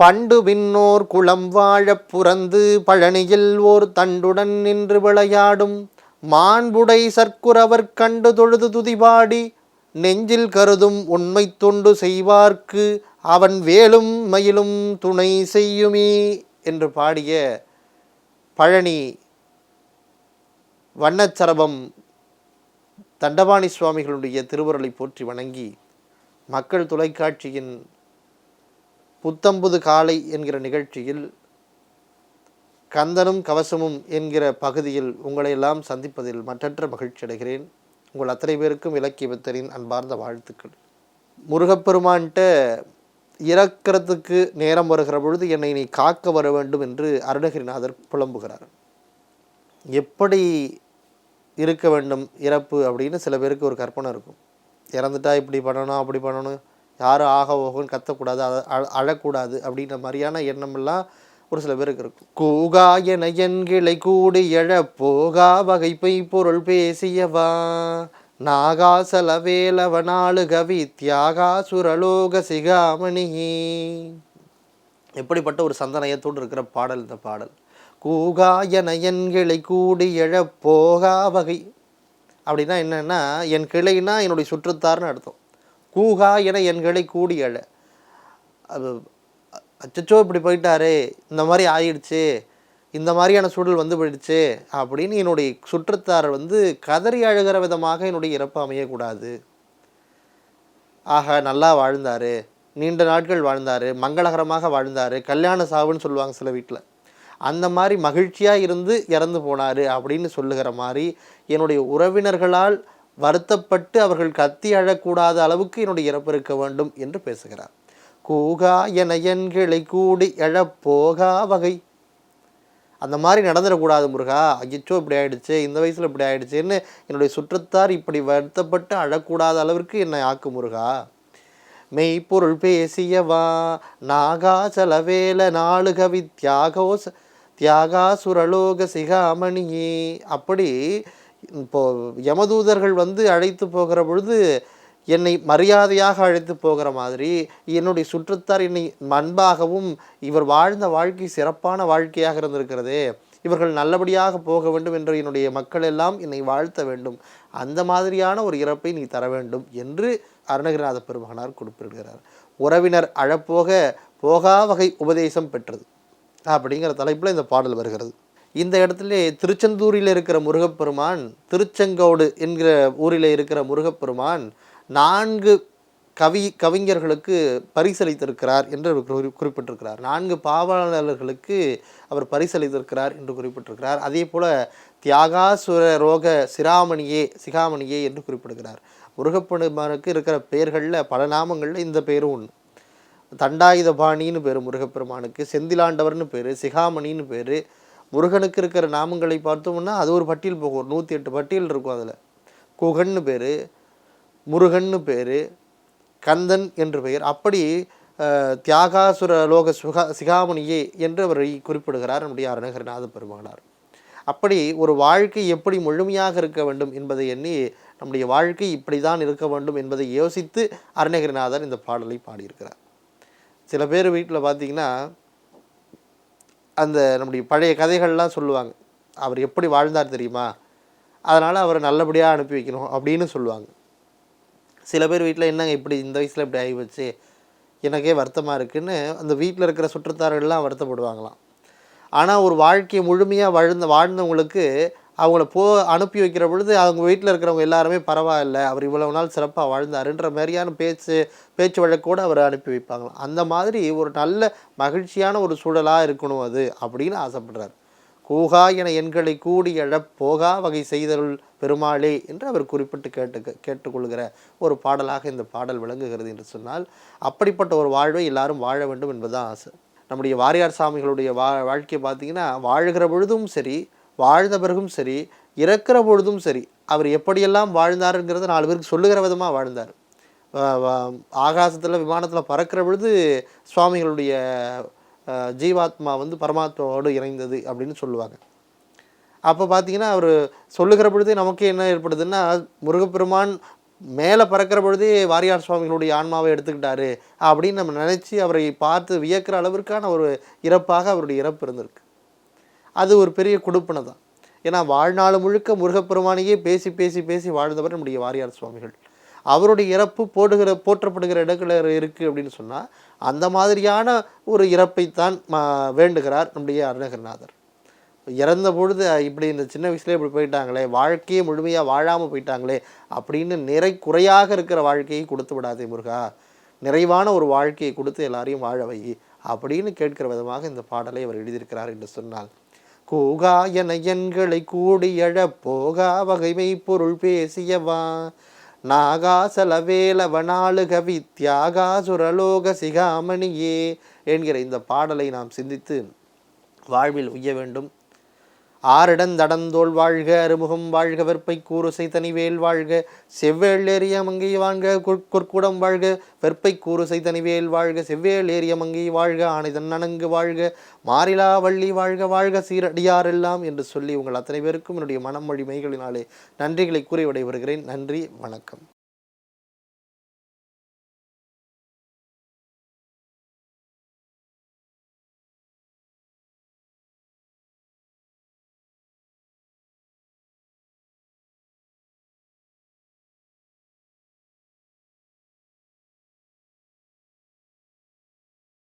பண்டு விண்ணோர் குளம் வாழப் புறந்து பழனியில் ஓர் தண்டுடன் நின்று விளையாடும். மாண்புடை சர்க்குரவர் கண்டு தொழுது துதிபாடி நெஞ்சில் கருதும் உண்மை தொண்டு செய்வார்க்கு அவன் வேலும் மயிலும் துணை செய்யுமே என்று பாடிய பழனி வண்ணச்சரபம் தண்டபாணி சுவாமிகளுடைய திருவுருளை போற்றி வணங்கி மக்கள் தொலைக்காட்சியின் புத்தம்புது காலை என்கிற நிகழ்ச்சியில் கந்தனும் கவசமும் என்கிற பகுதியில் உங்களை எல்லாம் சந்திப்பதில் மற்றற்ற மகிழ்ச்சி அடைகிறேன். உங்கள் அத்தனை பேருக்கும் இலக்கியபித்தரின் அன்பார்ந்த வாழ்த்துக்கள். முருகப்பெருமான்கிட்ட இறக்கிறதுக்கு நேரம் வருகிற பொழுது என்னை நீ காக்க வர வேண்டும் என்று அருணகிரிநாதர் புலம்புகிறார். எப்படி இருக்க வேண்டும் இறப்பு அப்படின்னு சில பேருக்கு ஒரு கற்பனை இருக்கும். இறந்துட்டா இப்படி பண்ணணும் அப்படி பண்ணணும் யாரும் ஆக ஓகோன்னு கத்தக்கூடாது அழ- அழக்கூடாது அப்படின்ற மாதிரியான எண்ணமெல்லாம் ஒரு சில பேருக்கு இருக்கும். கூகா என என்கிளை எழ போகா வகை பொய் பொருள் பேசியவா நாகாசல வேலவனாளு கவி தியாகா சுரலோக சிகாமணி. எப்படிப்பட்ட ஒரு சந்தனயத்தோடு இருக்கிற பாடல் இந்த பாடல். கூகா என என் கிளை கூடி எழ போகா வகை அப்படின்னா என்னென்னா என் கிளைனா என்னுடைய சுற்றுத்தார்னு அர்த்தம். கூகா என எண்களை கூடியழ கூடி அது அச்சச்சோ இப்படி போயிட்டாரே இந்த மாதிரி ஆயிடுச்சு இந்த மாதிரியான சூழல் வந்து போயிடுச்சு அப்படின்னு என்னுடைய சுற்றத்தார் வந்து கதறி அழுகிற விதமாக என்னுடைய இறப்பு அமையக்கூடாது. ஆக நல்லா வாழ்ந்தார் நீண்ட நாட்கள் வாழ்ந்தார் மங்களகரமாக வாழ்ந்தார் கல்யாண சாவுன்னு சொல்லுவாங்க சில வீட்டில் அந்த மாதிரி மகிழ்ச்சியாக இருந்து இறந்து போனாரு அப்படின்னு சொல்லுகிற மாதிரி என்னுடைய உறவினர்களால் வருத்தப்பட்டு அவர்கள் கத்தி அழக்கூடாத அளவுக்கு என்னுடைய இறப்பு இருக்க வேண்டும் என்று பேசுகிறார். கூகா என எண்களை கூடி எழப்போகா வகை. அந்த மாதிரி நடந்துடக்கூடாது முருகா. அய்யச்சோ இப்படி ஆயிடுச்சு இந்த வயசில் இப்படி ஆயிடுச்சுன்னு என்னுடைய சுற்றத்தார் இப்படி வருத்தப்பட்டு அழக்கூடாத அளவிற்கு என்னை ஆக்கு முருகா. மெய்ப்பொருள் பேசியவா நாகாசலவேல நாளுகவி தியாகோ தியாகா சுரலோக சிகாமணியே. அப்படி இப்போது யமதூதர்கள் வந்து அழைத்து போகிற பொழுது என்னை மரியாதையாக அழைத்து போகிற மாதிரி என்னுடைய சுற்றத்தார் என்னை அன்பாகவும் இவர் வாழ்ந்த வாழ்க்கை சிறப்பான வாழ்க்கையாக இருந்திருக்கிறதே இவர்கள் நல்லபடியாக போக வேண்டும் என்று என்னுடைய மக்கள் எல்லாம் என்னை வாழ்த்த வேண்டும் அந்த மாதிரியான ஒரு இறப்பை நீ தர வேண்டும் என்று அருணகிரிநாத பெருமகனார் குறிப்பிடுகிறார். உறவினர் அழப்போக போகா வகை உபதேசம் பெற்றது அப்படிங்கிற தலைப்பில் இந்த பாடல் வருகிறது. இந்த இடத்துல திருச்செந்தூரில் இருக்கிற முருகப்பெருமான் திருச்செங்கோடு என்கிற ஊரில் இருக்கிற முருகப்பெருமான் நான்கு கவி கவிஞர்களுக்கு பரிசளித்திருக்கிறார் என்று அவர் குறிப்பிட்டிருக்கிறார். நான்கு பாவலர்களுக்கு அவர் பரிசளித்திருக்கிறார் என்று குறிப்பிட்டிருக்கிறார். அதே போல தியாகாசுர ரோக சிராமணியே சிகாமணியே என்று குறிப்பிடுகிறார். முருகப்பெருமானுக்கு இருக்கிற பெயர்களில் பல நாமங்களில் இந்த பேரும் ஒன்று தண்டாயுதபாணின்னு பேர் முருகப்பெருமானுக்கு செந்திலாண்டவர்னு பேர் சிகாமணின்னு பேர் முருகனுக்கு இருக்கிற நாமங்களை பார்த்தோம்னா அது ஒரு பட்டியல் போகும். ஒரு நூற்றி எட்டு பட்டியல் இருக்கும் அதில். குகன்னு பேர் முருகன்னு பேர் கந்தன் என்று பெயர். அப்படி தியாகாசுர லோக சுகா சிகாமணியே என்று அவரை குறிப்பிடுகிறார் நம்முடைய அருணகிரிநாத பெருமானார் அப்படி ஒரு வாழ்க்கை எப்படி முழுமையாக இருக்க வேண்டும் என்பதை எண்ணி நம்முடைய வாழ்க்கை இப்படி தான் இருக்க வேண்டும் என்பதை யோசித்து அருணகிரிநாதர் இந்த பாடலை பாடியிருக்கிறார். சில பேர் வீட்டில் பார்த்தீங்கன்னா அந்த நம்முடைய பழைய கதைகள்லாம் சொல்லுவாங்க. அவர் எப்படி வாழ்ந்தார் தெரியுமா? அதனால் அவரை நல்லபடியாக அனுப்பி வைக்கணும் அப்படின்னு சொல்லுவாங்க. சில பேர் வீட்டில் என்னங்க இப்படி இந்த வயசில் இப்படி ஆகி வச்சு எனக்கே வருத்தமாக இருக்குதுன்னு அந்த வீட்டில் இருக்கிற சுற்றத்தார்கள்லாம் வருத்தப்படுவாங்களாம். ஆனால் ஒரு வாழ்க்கையை முழுமையாக வாழ்ந்த வாழ்ந்தவங்களுக்கு அவங்கள போ அனுப்பி வைக்கிற பொழுது அவங்க வீட்டில் இருக்கிறவங்க எல்லாருமே பரவாயில்ல அவர் இவ்வளவு நாள் சிறப்பாக வாழ்ந்தாருன்ற மாதிரியான பேச்சு பேச்சு வழக்கோடு அவரை அனுப்பி வைப்பாங்களாம். அந்த மாதிரி ஒரு நல்ல மகிழ்ச்சியான ஒரு சூழலாக இருக்கணும் அது அப்படின்னு ஆசைப்படுறார். கூகா என எண்களை கூடி எழப் போகா வகை செய்தருள் பெருமாளே என்று அவர் குறிப்பிட்டு கேட்டு கேட்டுக்கொள்கிற ஒரு பாடலாக இந்த பாடல் விளங்குகிறது என்று சொன்னால் அப்படிப்பட்ட ஒரு வாழ்வை எல்லாரும் வாழ வேண்டும் என்பதுதான் ஆசை. நம்முடைய வாரியார் சாமிகளுடைய வா வாழ்க்கையை பார்த்தீங்கன்னா வாழ்கிற பொழுதும் சரி வாழ்ந்த பிறகும் சரி இறக்கிற பொழுதும் சரி அவர் எப்படியெல்லாம் வாழ்ந்தாருங்கிறத நாலு பேருக்கு சொல்லுகிற விதமாக வாழ்ந்தார். ஆகாசத்தில் விமானத்தில் பறக்கிற பொழுது சுவாமிகளுடைய ஜீவாத்மா வந்து பரமாத்மாவோடு இணைந்தது அப்படின்னு சொல்லுவாங்க. அப்போ பார்த்தீங்கன்னா அவர் சொல்லுகிற பொழுதே நமக்கு என்ன ஏற்படுதுன்னா முருகப்பெருமான் மேலே பறக்கிற பொழுதே வாரியார் சுவாமிகளுடைய ஆன்மாவை எடுத்துக்கிட்டாரு அப்படின்னு நம்ம நினச்சி அவரை பார்த்து வியக்கிற அளவிற்கான ஒரு இறப்பாக அவருடைய இறப்பு இருந்திருக்கு. அது ஒரு பெரிய கொடுப்பனை தான். ஏன்னா வாழ்நாள் முழுக்க முருகப்பெருமானையே பேசி பேசி பேசி வாழ்ந்தவர் நம்முடைய வாரியார் சுவாமிகள். அவருடைய இறப்பு போடுகிற போற்றப்படுகிற இடங்களில் இருக்குது அப்படின்னு சொன்னால் அந்த மாதிரியான ஒரு இறப்பைத்தான் வேண்டுகிறார் நம்முடைய அருணகிரிநாதர். இறந்த பொழுது இப்படி இந்த சின்ன வயசுலேயே இப்படி போயிட்டாங்களே வாழ்க்கையை முழுமையாக வாழாமல் போயிட்டாங்களே அப்படின்னு நிறை குறையாக இருக்கிற வாழ்க்கையை கொடுத்து விடாதே முருகா. நிறைவான ஒரு வாழ்க்கையை கொடுத்து எல்லாரையும் வாழ வை அப்படின்னு கேட்கிற விதமாக இந்த பாடலை அவர் எழுதியிருக்கிறார் என்று சொன்னால் கூகா என எண்களை கூடி எழப் போகா வகைமை பொருள் பேசியவா. நாகாசலவேலவனாளு கவி தியாகா சுரலோக சிகாமணியே என்கிற இந்த பாடலை நாம் சிந்தித்து வாழ்வில் உய்ய வேண்டும். ஆரிடந்தடந்தோள் வாழ்க அறுமுகம் வாழ்க வெற்பை கூறுசை தனிவேல் வாழ்க. செவ்வேல் ஏரிய மங்கை வாழ்க கொற்- கொற்குடம் வாழ்க வெற்பை கூறுசை தனிவேல் வாழ்க. செவ்வேல் ஏரிய மங்கை வாழ்க ஆணைதன் நனங்கு வாழ்க. மாறிலா வள்ளி வாழ்க வாழ்க சீரடியாரெல்லாம் என்று சொல்லி உங்கள் அத்தனை பேருக்கும் என்னுடைய மனமொழி மைகளினாலே நன்றிகளை கூறி விடைபெறுகிறேன். நன்றி வணக்கம்.